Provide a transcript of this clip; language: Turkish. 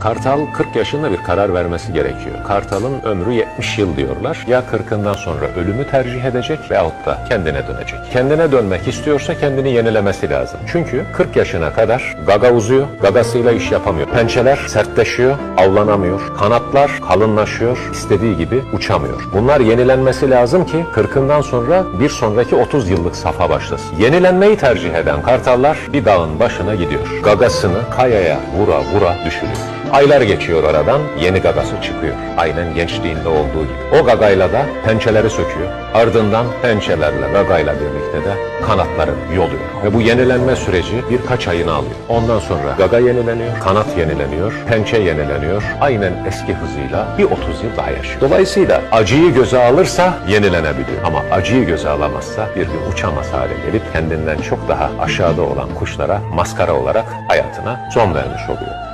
Kartal 40 yaşında bir karar vermesi gerekiyor. Kartal'ın ömrü 70 yıl diyorlar. Ya 40'ından sonra ölümü tercih edecek veyahut da kendine dönecek. Kendine dönmek istiyorsa kendini yenilemesi lazım. Çünkü 40 yaşına kadar gaga uzuyor, gagasıyla iş yapamıyor. Pençeler sertleşiyor, avlanamıyor. Kanatlar kalınlaşıyor, istediği gibi uçamıyor. Bunlar yenilenmesi lazım ki 40'ından sonra bir sonraki 30 yıllık safa başlasın. Yenilenmeyi tercih eden kartallar bir dağın başına gidiyor. Gagasını kayaya vura vura düşürüyor. Aylar geçiyor aradan, yeni gagası çıkıyor. Aynen gençliğinde olduğu gibi. O gagayla da pençeleri söküyor. Ardından pençelerle, gagayla birlikte de kanatları yoluyor. Ve bu yenilenme süreci birkaç ayını alıyor. Ondan sonra gaga yenileniyor, kanat yenileniyor, pençe yenileniyor. Aynen eski hızıyla bir 30 yıl daha yaşıyor. Dolayısıyla acıyı göze alırsa yenilenebiliyor. Ama acıyı göze alamazsa bir gün uçamaz hale gelip kendinden çok daha aşağıda olan kuşlara maskara olarak hayatına son vermiş oluyor.